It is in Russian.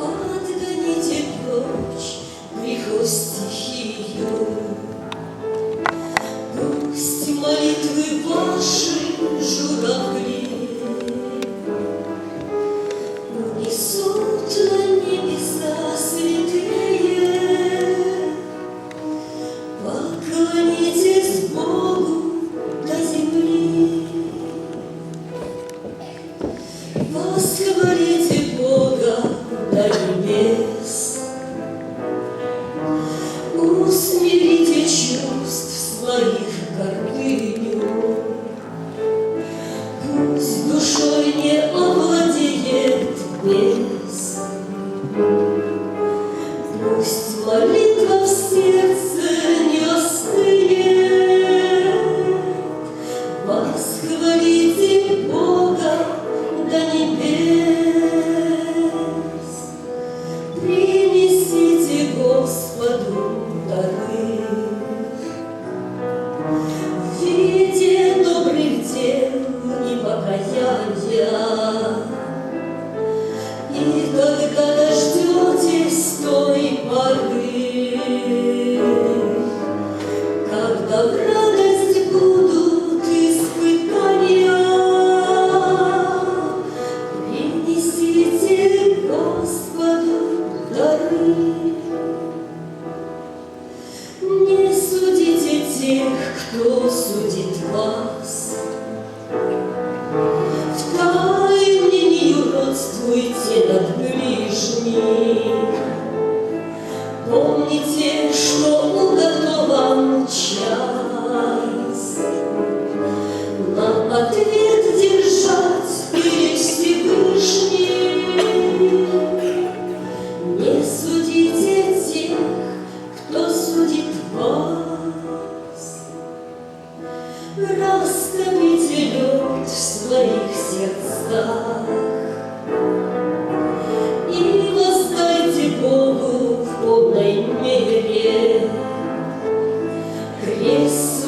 Отгоните прочь грехов стихию, Пусть молитвы ваши журавли Унесут на небеса святые. Поклонитесь Богу Восхвалите Бога до небес. Усмирите чувств своих гордыню. Пусть душой не овладеет бес. Пусть молитва в Entonces, ближним. Помните, что уготован час. Нам ответ держать перед. Не судите тех, кто судит вас. Растопите лед в своих сердцах. peace.